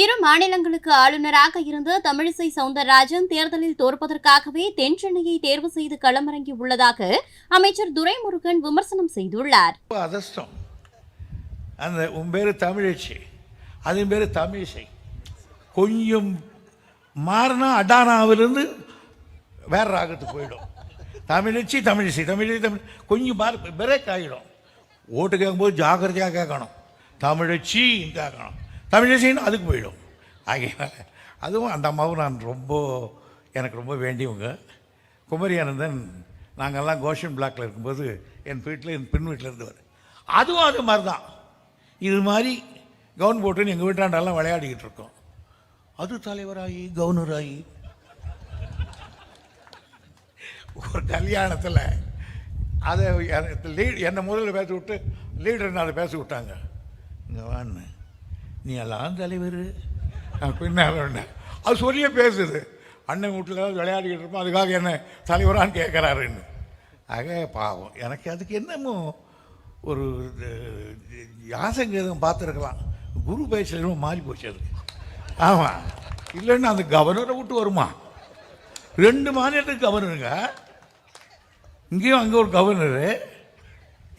இரு மாநிலங்களுக்கு ஆளுநராக இருந்த தமிழிசை சவுந்தரராஜன் தேர்தலில் தோற்பதற்காகவே தென் சென்னையை தேர்வு செய்து களமிறங்கி உள்ளதாக அமைச்சர் துரைமுருகன் விமர்சனம் செய்துள்ளார். ரொம்ப அதிர்ஷ்டம் அந்த உன் பேர் தமிழச்சி அதன் பேர் தமிழிசை. கொஞ்சம் மாறினா அடானாவிலிருந்து வேற ராகத்துக்கு போயிடும். தமிழச்சி தமிழிசை தமிழிசை தமிழ் கொஞ்சம் மாறி பிரேக் ஆகிடும். ஓட்டு கேட்கும்போது ஜாக்கிரதையாக கேட்கணும். தமிழச்சி கேட்கணும். தமிழிசைன்னு அதுக்கு போயிடும். ஆகையினால அதுவும் அந்த அம்மாவும் நான் ரொம்ப எனக்கு ரொம்ப வேண்டியவங்க. குமரி ஆனந்தன் நாங்கள்லாம் கோஷன் பிளாக்கில் இருக்கும்போது என் வீட்டில் என் பின் வீட்டில் இருந்தவர். அதுவும் அது மாதிரி தான் இது மாதிரி கவுன் போட்டுன்னு எங்கள் வீட்டாண்டெல்லாம் விளையாடிக்கிட்டு இருக்கோம். அது தலைவராகி கவர்னராகி ஒரு கல்யாணத்தில் அதை லீட் என்னை முதல்ல பேச விட்டு லீடர் அதை பேச விட்டாங்க இங்கே வான்னு. நீ எல்லாம் தலைவர். நான் பின்னால் அது சொல்லியே பேசுது. அண்ணன் வீட்டில் விளையாடிக்கிட்டு இருப்போம் அதுக்காக என்ன தலைவரான்னு கேட்குறாருன்னு ஆக பாவம். எனக்கு அதுக்கு என்னமோ ஒரு யாசங்கேதம் பார்த்துருக்கலாம். குரு பேசுறது மாறி போச்சு அது ஆமாம் இல்லைன்னா அந்த கவர்னரை விட்டு வருமா? ரெண்டு மாநிலத்துக்கு கவர்னருங்க இங்கேயும் அங்கே ஒரு கவர்னரு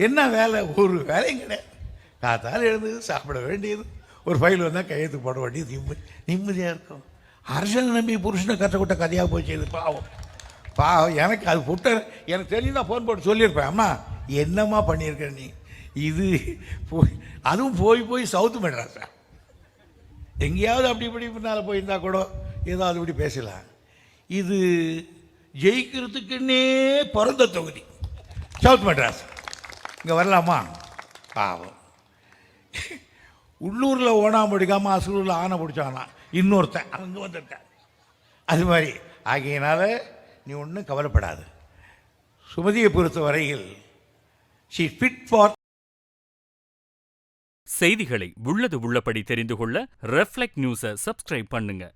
என்ன வேலை? ஒரு வேலையும் கிடையாது. காத்தால் எழுந்தது சாப்பிட வேண்டியது. ஒரு ஃபைல் வந்தால் கையெழுத்து போட வேண்டியது நிம்மதி நிம்மதியாக இருக்கும். அரசனை நம்பி புருஷனை கற்றுக்கிட்ட கதையாக போச்சு இது பாவம். பாவம் எனக்கு அது புட்ட எனக்கு தெரிஞ்சுதான் ஃபோன் போட்டு சொல்லியிருப்பேன். அம்மா என்னம்மா பண்ணியிருக்க நீ? இது போய் அதுவும் போய் போய் சவுத்து மெட்ராஸா எங்கேயாவது அப்படி இப்படி பின்னால் போயிருந்தா கூட ஏதாவது இப்படி பேசலாம். இது ஜெயிக்கிறதுக்குன்னே பிறந்த தொகுதி. சவுத் மெட்ராஸ் இங்கே வரலாமா? பாவம். உள்ளூரில் ஓனா பிடிக்காமல் அசூரில் ஆனை பிடிச்சானா? இன்னொருத்தன் அங்கே வந்துட்டேன். அது மாதிரி. ஆகையினால் நீ ஒன்றும் கவலைப்படாது. சுமதியை பொறுத்த வரையில் ஷி ஃபிட் ஃபார் செய்திகளை உள்ளது உள்ளபடி தெரிந்து கொள்ள ரெஃப்ளெக்ட் நியூஸை சப்ஸ்கிரைப் பண்ணுங்கள்